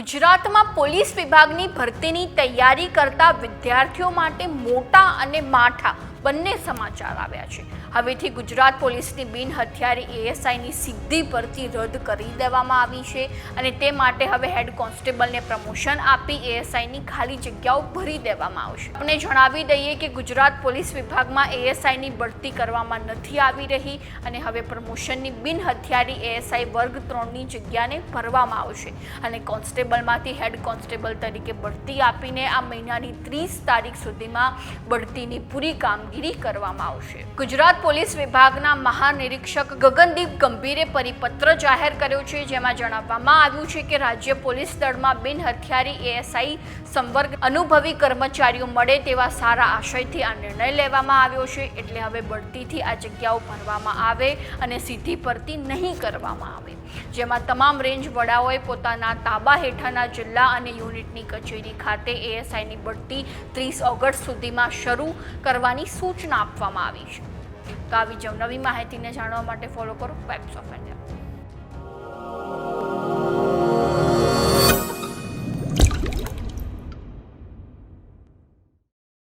ગુજરાતમાં પોલીસ વિભાગની ભરતીની તૈયારી કરતા વિદ્યાર્થીઓ માટે મોટા અને માઠા બંને સમાચાર આવ્યા છે. હવેથી ગુજરાત પોલીસની બિન હથિયારી એએસઆઈની સીધી ભરતી રદ કરી દેવામાં આવી છે અને તે માટે હવે હેડ કોન્સ્ટેબલને પ્રમોશન આપી એએસઆઈની ખાલી જગ્યાઓ ભરી દેવામાં આવશે. આપણે જણાવી દઈએ કે ગુજરાત પોલીસ વિભાગમાં એએસઆઈની ભરતી કરવામાં નથી આવી રહી અને હવે પ્રમોશનની બિન હથિયારી એએસઆઈ વર્ગ ત્રણની જગ્યાને ભરવામાં આવશે અને કોન્સ્ટેબલમાંથી હેડ કોન્સ્ટેબલ તરીકે બઢતી આપીને આ મહિનાની ત્રીસ તારીખ સુધીમાં બઢતીની પૂરી કામગીરી કરવામાં આવશે. ગુજરાત પોલીસ વિભાગના મહાનિરીક્ષક ગગનદીપ ગંભીરે પરિપત્ર જાહેર કર્યો છે, જેમાં જણાવવામાં આવ્યું છે કે રાજ્ય પોલીસ દળમાં બિન હથિયારી એએસઆઈ સંવર્ગ અનુભવી કર્મચારીઓ મળે તેવા સારા આશયથી આ નિર્ણય લેવામાં આવ્યો છે. એટલે હવે બઢતીથી આ જગ્યાઓ ભરવામાં આવે અને સીધી ભરતી નહીં કરવામાં આવે. જેમાં તમામ રેન્જ વડાઓએ પોતાના તાબા હેઠળના જિલ્લા અને યુનિટની કચેરી ખાતે એએસઆઈની બઢતી ત્રીસ ઓગસ્ટ સુધીમાં શરૂ કરવાની સૂચના આપવામાં આવી છે. તો આવી જ નવી માહિતીને જાણવા માટે ફોલો કરો વેબ્સ ઓફ ઇન્ડિયા